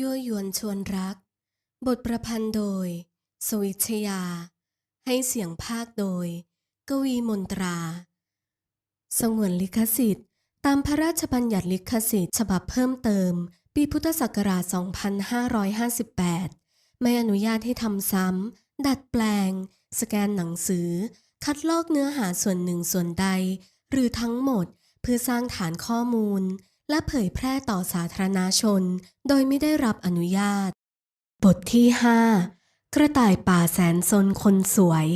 ยั่วยวนชวนรัก บทประพันธ์โดย สวิชยา ให้เสียงภาคโดย กวีมนตรา สงวนลิขสิทธิ์ ตามพระราชบัญญัติลิขสิทธิ์ฉบับเพิ่มเติม ปีพุทธศักราช 2558 ไม่อนุญาตให้ทำซ้ำ ดัดแปลง สแกนหนังสือ คัดลอกเนื้อหาส่วนหนึ่งส่วนใด หรือทั้งหมดเพื่อสร้างฐานข้อมูล และเผยแพร่ต่อสาธารณชน โดยไม่ได้รับอนุญาต บทที่ 5 กระต่ายป่าแสนซนคนสวย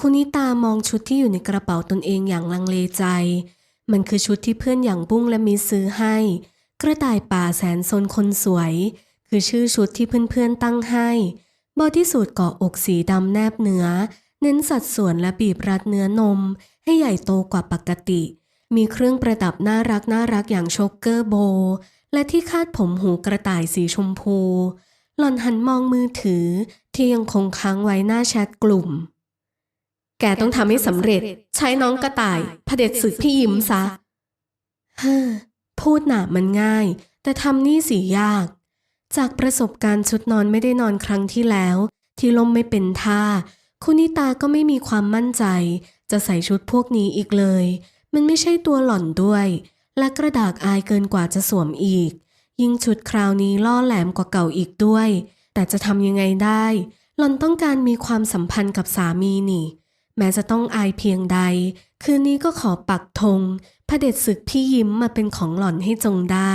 คุณนิตามองชุดที่อยู่ในกระเป๋าตนเองอย่างลังเลใจ มันคือชุดที่เพื่อนอย่างบุ้งและมิสซื้อให้ กระต่ายป่าแสนซนคนสวย คือชื่อชุดที่เพื่อนๆตั้งให้บอดี้สูทเกาะอกสีดำแนบเนื้อ เน้นสัดส่วนและบีบรัดเนื้อนม ให้ใหญ่โตกว่าปกติ มีเครื่องประดับน่ารักน่ารักอย่างโชกเกอร์โบ และที่คาดผมหูกระต่ายสีชมพู หล่อนหันมองมือถือที่ยังคงค้างไว้หน้าแชทกลุ่ม แกต้องทำให้สำเร็จ ใช้น้องกระต่ายเผด็จศึกพี่ยิ้มซะฮ้พูดหนามันง่าย แต่ทำนี่สิยาก จากประสบการณ์ชุดนอนไม่ได้นอนครั้งที่แล้ว ที่ลมไม่เป็นท่า คุณนิตาก็ไม่มีความมั่นใจ จะใส่ชุดพวกนี้อีกเลย มันไม่ใช่ตัวหล่อนด้วย และกระดากอายเกินกว่าจะสวมอีก ยิ่งชุดคราวนี้ล่อแหลมกว่าเก่าอีกด้วย แต่จะทำยังไงได้ หล่อนต้องการมีความสัมพันธ์กับสามีนี่ แม้จะต้องอายเพียงใด คืนนี้ก็ขอปักธงเด็จศึกพี่ยิ้มมาเป็นของหล่อนให้จงได้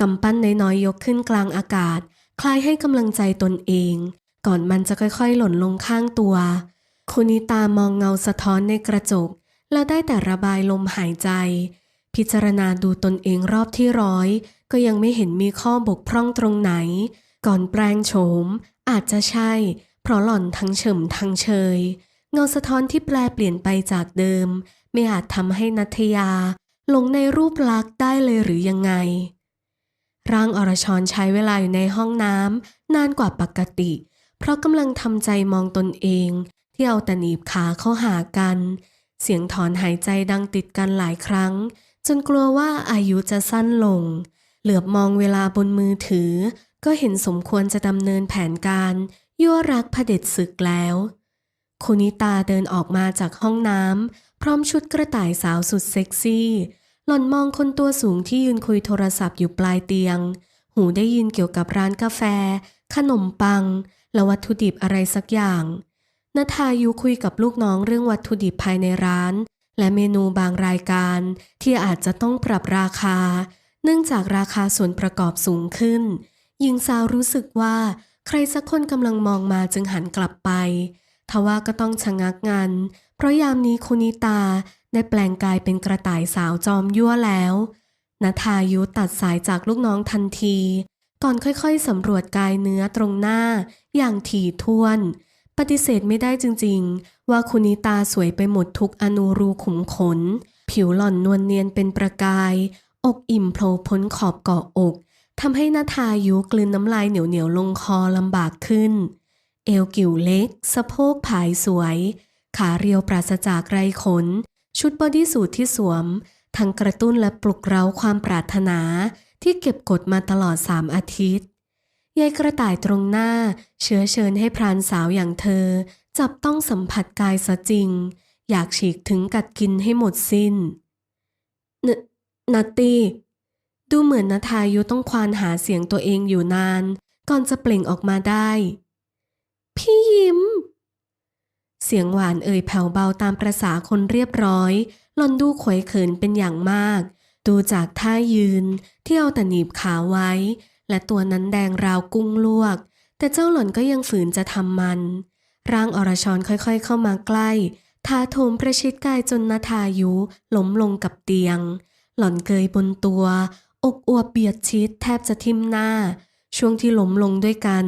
กำปั้นน้อยๆยกขึ้นกลางอากาศ คล้ายให้กำลังใจตนเอง ก่อนมันจะค่อยๆ หล่นลงข้างตัว คุณิตามองเงาสะท้อนในกระจก แล้วได้แต่ระบายลมหายใจ พิจารณาดูตนเองรอบที่ร้อย ก็ยังไม่เห็นมีข้อบกพร่องตรงไหน ก่อนแปลงโฉม อาจจะใช่ เพราะหล่อนทั้งเฉิมทั้งเชย เงาสะท้อนที่แปลเปลี่ยนไปจากเดิม ไม่อาจทำให้นัทยาหลงในรูปลักษณ์ได้เลยหรือยังไง ร่างอรชรใช้เวลาอยู่ในห้องน้ำนานกว่าปกติ เพราะกำลังทำใจมองตนเอง ที่เอาแต่หนีบขาเข้าหากัน เสียงถอนหายใจดังติดกันหลายครั้ง จนกลัวว่าอายุจะสั้นลง เหลือบมองเวลาบนมือถือ ก็เห็นสมควรจะดำเนินแผนการ ยั่วรักเผด็จศึกแล้วคุนิตาเดินออกมาจากห้องน้ำพร้อมชุดกระต่ายสาวสุดเซ็กซี่ หล่อนมองคนตัวสูงที่ยืนคุยโทรศัพท์อยู่ปลายเตียง หูได้ยินเกี่ยวกับร้านกาแฟ ขนมปัง และวัตถุดิบอะไรสักอย่าง นาทายุคุยกับลูกน้องเรื่องวัตถุดิบภายในร้าน และเมนูบางรายการที่อาจจะต้องปรับราคา เนื่องจากราคาส่วนประกอบสูงขึ้น หญิงสาวรู้สึกว่า ใครสักคนกำลังมองมาจึงหันกลับไปทว่าก็ต้องชะงักงัน เพราะยามนี้คุนิตาได้แปลงกายเป็นกระต่ายสาวจอมยั่วแล้วนาทายุตัดสายจากลูกน้องทันที ก่อนค่อยๆสำรวจกายเนื้อตรงหน้า อย่างถี่ถ้วน ปฏิเสธไม่ได้จริงๆ ว่าคุนิตาสวยไปหมดทุกอนูรูขุมขน ผิวหล่อนนวลเนียนเป็นประกาย อกอิ่มโผล่พ้นขอบเกาะอกทำให้นาทายุกลืนน้ำลายเหนียวๆลงคอลำบากขึ้น เอวกิ่วเล็ก สะโพกผายสวย ขาเรียวปราศจากไรขน ชุดบอดี้สูทที่สวม ทั้งกระตุ้นและปลุกเร้าความปรารถนาที่เก็บกดมาตลอดสามอาทิตย์ ยายกระต่ายตรงหน้า เชื้อเชิญให้พรานสาวอย่างเธอ จับต้องสัมผัสกายซะจริง อยากฉีกถึงกัดกินให้หมดสิ้นนนัตตี้ ดูเหมือนนาทายุต้องควานหาเสียงตัวเองอยู่นาน ก่อนจะเปล่งออกมาได้ พี่ยิ้ม เสียงหวานเอ่ยแผ่วเบาตามประษาคนเรียบร้อยหลอนดูขวยเขินเป็นอย่างมาก ดูจากท่ายืนที่เอาแต่หนีบขาไว้ และตัวนั้นแดงราวกุ้งลวก แต่เจ้าหล่อนก็ยังฝืนจะทำมัน ร่างอรชรค่อยๆเข้ามาใกล้ทาโถมประชิดกายจนนาทายุล้มลงกับเตียง หล่อนเกยบนตัว อกอวบเบียดชิดแทบจะทิ่มหน้า ช่วงที่ล้มลงด้วยกัน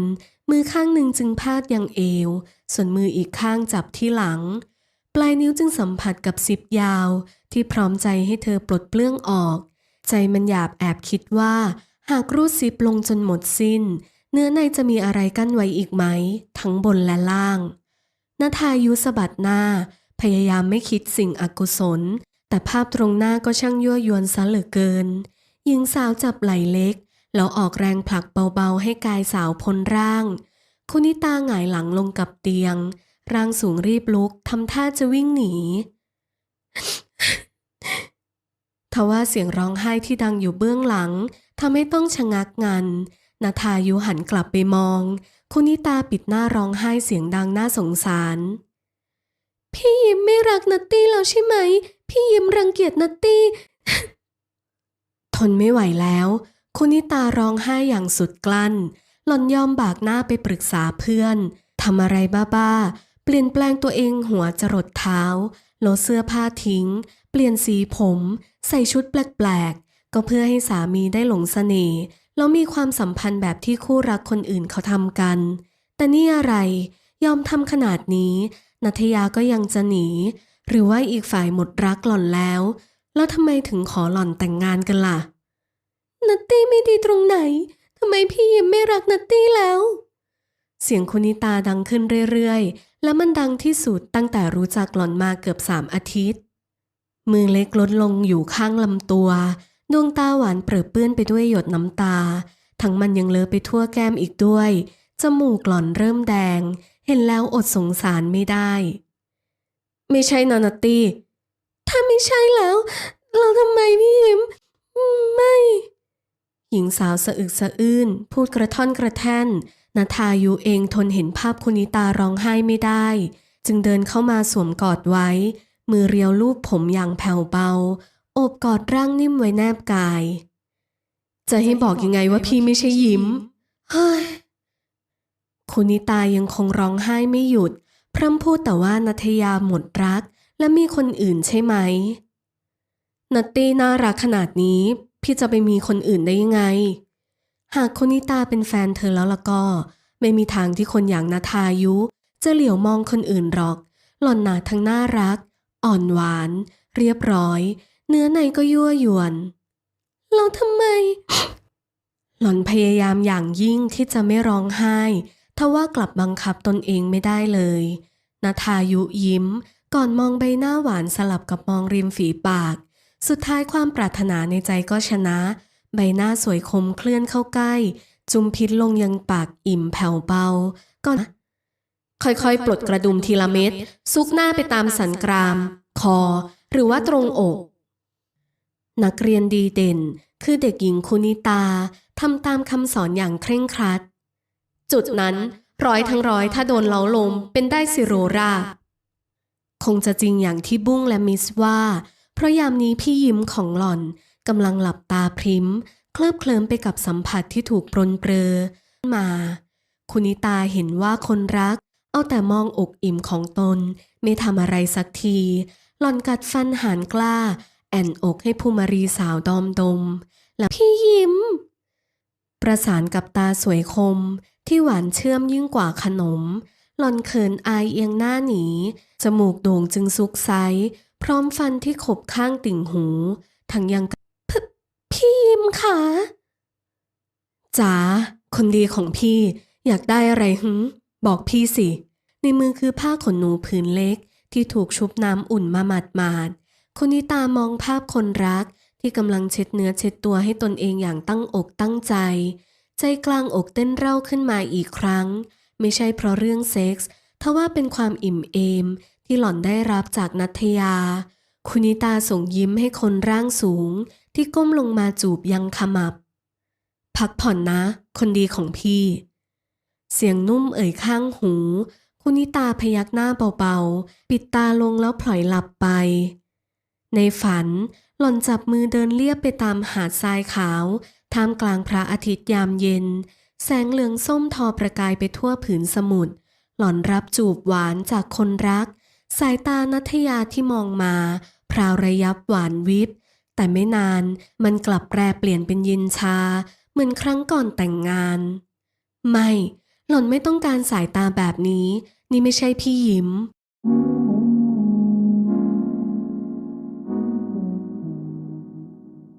มือข้างหนึ่งจึงพาดยังเอว ส่วนมืออีกข้างจับที่หลัง ปลายนิ้วจึงสัมผัสกับซิปยาว ที่พร้อมใจให้เธอปลดเปลื้องออก ใจมันหยาบแอบคิดว่า หากรูดซิปลงจนหมดสิ้น เนื้อในจะมีอะไรกั้นไว้อีกไหม ทั้งบนและล่างนาทายุสะบัดหน้า พยายามไม่คิดสิ่งอกุศล แต่ภาพตรงหน้าก็ช่างยั่วยวนซะเหลือเกิน หญิงสาวจับไหล่เล็ก แล้วออกแรงผลักเบาๆ ให้กายสาวพ้นร่าง คุณนิตาหงายหลังลงกับเตียง ร่างสูงรีบลุกทำท่าจะวิ่งหนีทว่าเสียงร้องไห้ที่ดังอยู่เบื้องหลังำให้ต้องชะงักงันนาทายุหันกลับไปมอง คุณนิตาปิดหน้าร้องไห้เสียงดังน่าสงสาร พี่ยิมไม่รักนัตตี้แล้วใช่ไหม พี่ยิมรังเกียจนัตตี้ ทนไม่ไหวแล้ว คุณนิตาร้องไห้อย่างสุดกลั้น หล่อนยอมบากหน้าไปปรึกษาเพื่อนทำอะไรบ้าๆ เปลี่ยนแปลงตัวเองหัวจรดเท้าลดเสื้อผ้าทิ้ง เปลี่ยนสีผม ใส่ชุดแปลกๆ ก็เพื่อให้สามีได้หลงเสน่ห์แล้วมีความสัมพันธ์แบบที่คู่รักคนอื่นเขาทำกัน แต่นี่อะไรยอมทำขนาดนี้ นัทยาก็ยังจะหนี หรือว่าอีกฝ่ายหมดรักหล่อนแล้ว แล้วทำไมถึงขอหล่อนแต่งงานกันล่ะ นัตตี้ไม่ดีตรงไหนทำไมพี่ยิมไม่รักนัตตี้แล้ว เสียงคุณนิตาดังขึ้นเรื่อยๆ และมันดังที่สุดตั้งแต่รู้จักหล่อนมาเกือบสามอาทิตย์ มือเล็กลดลงอยู่ข้างลำตัว ดวงตาหวานเปรอะเปื้อนไปด้วยหยดน้ำตา ทั้งมันยังเลอะไปทั่วแก้มอีกด้วย จมูกหล่อนเริ่มแดง เห็นแล้วอดสงสารไม่ได้ ไม่ใช่นานตี้ ถ้าไม่ใช่แล้ว เราทำไมพี่ยิมอืมไม่ หญิงสาวสะอึกสะอื้น พูดกระท่อนกระแท่นนาทายุเองทนเห็นภาพคุณนิตาร้องไห้ไม่ได้ จึงเดินเข้ามาสวมกอดไว้ มือเรียวลูบผมอย่างแผ่วเบา โอบกอดร่างนิ่มไว้แนบกาย จะให้บอกยังไงว่าพี่ไม่ใช่ยิ้ม เฮ้ย คุณนิตายังคงร้องไห้ไม่หยุด พร่ำพูดแต่ว่านัทยาหมดรัก และมีคนอื่นใช่ไหม นัตตี้น่ารักขนาดนี้ พี่จะไปมีคนอื่นได้ยังไง หากคนนิตาเป็นแฟนเธอแล้วละก็ ไม่มีทางที่คนอย่างนาทายุ จะเหลียวมองคนอื่นหรอก หล่อนหนาทั้งน่ารัก อ่อนหวาน เรียบร้อย เนื้อในก็ยั่วยวนแล้วทำไม หล่อนพยายามอย่างยิ่งที่จะไม่ร้องไห้ทว่ากลับบังคับตนเองไม่ได้เลยนาทายุยิ้ม ก่อนมองใบหน้าหวานสลับกับมองริมฝีปาก สุดท้ายความปรารถนาในใจก็ชนะ ใบหน้าสวยคมเคลื่อนเข้าใกล้ จุมพิษลงยังปากอิ่มแผ่วเบาก่อนค่อยๆ ปลดกระดุมทีละเม็ดซุกหน้าไปตามสันกราม คอ หรือว่าตรงอก นักเรียนดีเด่น คือเด็กหญิงคุนิตาทำตามคำสอนอย่างเคร่งครัด จุดนั้นร้อยทั้งร้อยถ้าโดนเล้าลมเป็นได้สิโรราคงจะจริงอย่างที่บุ้งและมิสว่า เพราะยามนี้พี่ยิ้มของหล่อนกำลังหลับตาพริ้มเคลิบเคลิ้มไปกับสัมผัสที่ถูกปรนเปรอมา คุณิตาเห็นว่าคนรัก เอาแต่มองอกอิ่มของตน ไม่ทำอะไรสักที หล่อนกัดฟันหานกล้า แอนอกให้ภูมารีสาวดอมดม และพี่ยิ้ม ประสานกับตาสวยคมที่หวานเชื่อมยิ่งกว่าขนม หล่อนเขินอายเอียงหน้าหนี จมูกโด่งจึงซุกไซพร้อมฟันที่ขบข้างติ่งหู ทั้งยังพพี่ยิ้มค่ะจ๋าคนดีของพี่อยากได้อะไรหึบอกพี่สิ ในมือคือผ้าขนหนูผืนเล็กที่ถูกชุบน้ำอุ่นมาหมาดมาดๆ คุณนิตามองภาพคนรักที่กำลังเช็ดเนื้อเช็ดตัวให้ตนเองอย่างตั้งอกตั้งใจ ใจกลางอกเต้นเร่าขึ้นมาอีกครั้ง ไม่ใช่เพราะเรื่องเซ็กส์ทว่าเป็นความอิ่มเอม ที่หล่อนได้รับจากนัทยา คุณนิตาส่งยิ้มให้คนร่างสูง ที่ก้มลงมาจูบยังขมับ พักผ่อนนะ คนดีของพี่ เสียงนุ่มเอ่ยข้างหู คุณนิตาพยักหน้าเบาๆ ปิดตาลงแล้วพลอยหลับไป ในฝันหล่อนจับมือเดินเลียบไปตามหาดทรายขาว ท่ามกลางพระอาทิตย์ยามเย็น แสงเหลืองส้มทอประกายไปทั่วผืนสมุทร หล่อนรับจูบหวานจากคนรัก สายตานัทยาที่มองมา พราวระยับหวานวิบ แต่ไม่นานมันกลับแปรเปลี่ยนเป็นเยินชา เหมือนครั้งก่อนแต่งงาน ไม่ หล่อนไม่ต้องการสายตาแบบนี้ นี่ไม่ใช่พี่ยิ้ม